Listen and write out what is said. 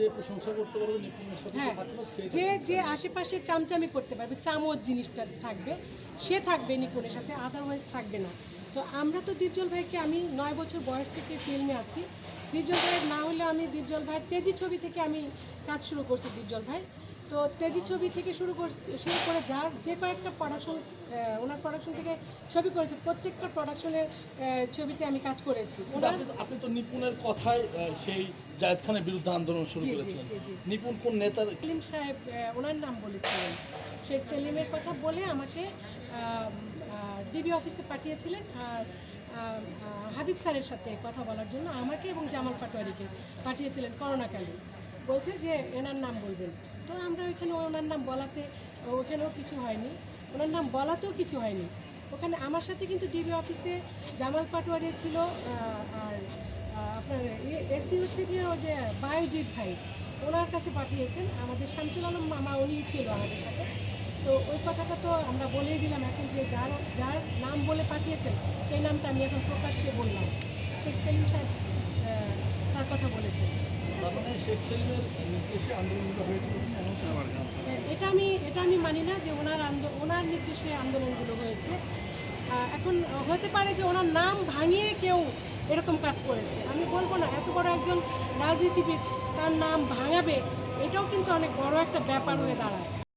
যে প্রশংসা করতে পারবে হ্যাঁ যে যে আশেপাশে চামচামি করতে পারবে চামচ জিনিসটা থাকবে সে থাকবে নিপুণের সাথে আদারওয়াইজ থাকবে না। তো আমরা তো দীপজল ভাইকে আমি নয় বছর বয়স থেকে ফিল্মে আছি। দীপজল ভাইয়ের না হলে আমি দীপজল ভাইয়ের তেজি ছবি থেকে আমি কাজ শুরু করছি দীপজল ভাই। তো তেজি ছবি থেকে শুরু করে শুরু করে যার যে কয়েকটা প্রোডাকশন ওনার প্রোডাকশন থেকে ছবি করেছে প্রত্যেকটা প্রোডাকশনের ছবিতে আমি কাজ করেছি। ওনার আপনি তো- নিপুণের কথায় সেই জায়েদ খানের বিরুদ্ধে আন্দোলন শুরু করেছিলেন। নিপুণ কোন নেতার সেলিম সাহেব ওনার নাম বলেছিলেন। শেখ সেলিমের কথা বলে আমাকে ডিবি অফিসে পাঠিয়েছিলেন আর হাবিব স্যারের সাথে কথা বলার জন্য আমাকে এবং জামাল পাটোয়ারিকে পাঠিয়েছিলেন করোনাকালে। বলছে যে এনার নাম বলবেন। ওইখানে ওনার নাম বলাতে, ওখানেও কিছু হয়নি। ওনার নাম বলাতেও কিছু হয়নি। ওখানে আমার সাথে কিন্তু ডিবি অফিসে জামাল পাটোয়ারি ছিল আর আপনার এসি হচ্ছে গিয়ে ওই যে বায়োজিৎ ভাই। ওনার কাছে পাঠিয়েছেন। আমাদের শামসুল আলম মামা উনি ছিল আমাদের সাথে। তো ওই কথাটা তো আমরা বলেই দিলাম এখন যে যার যার নাম বলে পাঠিয়েছেন, সেই নামটা আমি এখন প্রকাশ্যে বললাম। শেখ সেলিম সাহেব তার কথা বলেছেন এটা আমি এটা আমি মানি না যে ওনার ওনার নির্দেশে আন্দোলনগুলো হয়েছে। এখন হতে পারে যে ওনার নাম ভাঙিয়ে কেউ এরকম কাজ করেছে। আমি বলব না, এত বড় একজন রাজনীতিবিদ তার নাম ভাঙাবে, এটাও কিন্তু অনেক বড় একটা ব্যাপার হয়ে দাঁড়ায়।